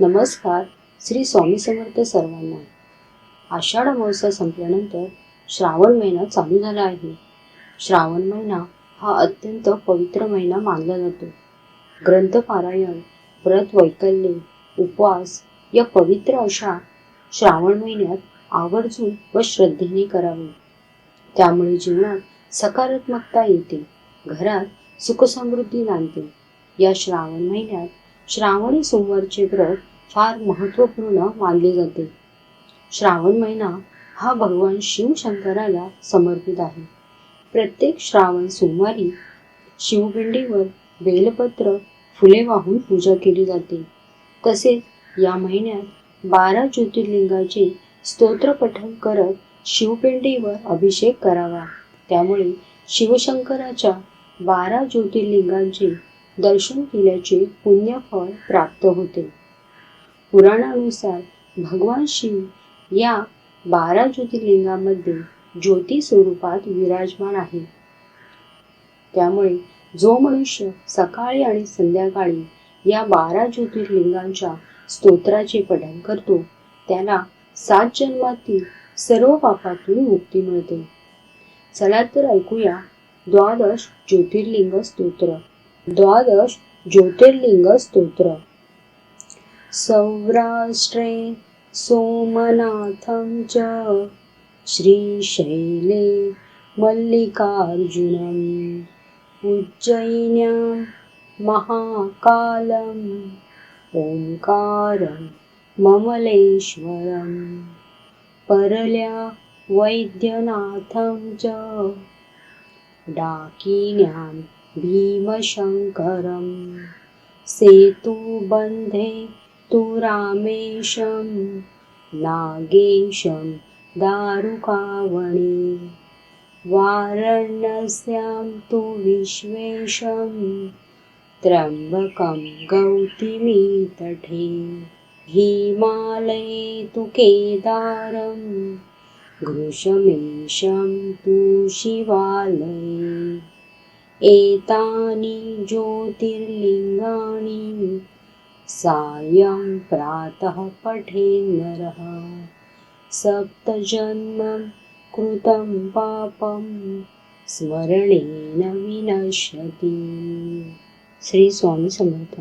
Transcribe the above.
नमस्कार श्री स्वामी समर्थ सर्वांना. आषाढ अमावस्या संपल्यानंतर श्रावण महिना चालू झाला आहे. श्रावण महिना हा अत्यंत पवित्र महिना मानला जातो. ग्रंथपारायण व्रत वैकल्ये उपवास या पवित्र अशा श्रावण महिन्यात आवर्जून व श्रद्धेने करावे. त्यामुळे जीवनात सकारात्मकता येते घरात सुखसमृद्धी नांदते या श्रावण महिन्यात श्रावणी सोमवारचे व्रत फार महत्त्वपूर्ण मानले जाते. श्रावण महिना हा भगवान शिवशंकराला समर्पित आहे. प्रत्येक श्रावण सोमवारी शिवपिंडीवर बेलपत्र फुले वाहून पूजा केली जाते. तसेच या महिन्यात बारा ज्योतिर्लिंगाचे स्तोत्रपठन करत शिवपिंडीवर अभिषेक करावा. त्यामुळे शिवशंकराच्या बारा ज्योतिर्लिंगांचे दर्शन केल्याचे पुण्यफळ प्राप्त होते. पुराणानुसार भगवान शिव या बारा ज्योतिर्लिंगामध्ये ज्योती स्वरूपात विराजमान आहे. त्यामुळे जो मनुष्य सकाळी आणि संध्याकाळी या बारा ज्योतिर्लिंगांच्या स्तोत्राचे पठण करतो त्याला सात जन्मातील सर्व पापातून मुक्ती मिळते. चला तर ऐकूया द्वादश ज्योतिर्लिंग स्तोत्र. द्वादश ज्योतिर्लिंग स्तोत्र। सौराष्ट्रे सोमनाथं च श्रीशैले मल्लिकार्जुनम् उज्जयिन्यां महाकालम् ओङ्कारं ममलेश्वरम् परल्या वैद्यनाथं च डाकिन्यां भीमशङ्करं सेतुबन्धे तु रामेशं नागेशं दारुकावणे। वारण्यस्यां तु विश्वेशं त्र्यम्बकं गौतमीतटे हिमालये तु केदारं घृशमेशं तु शिवालये एतानि ज्योतिर्लिङ्गानि सायं प्रातः पठेन्नरः सप्तजन्मं कृतं पापं स्मरणेन विनश्यति। श्री स्वामी समर्थ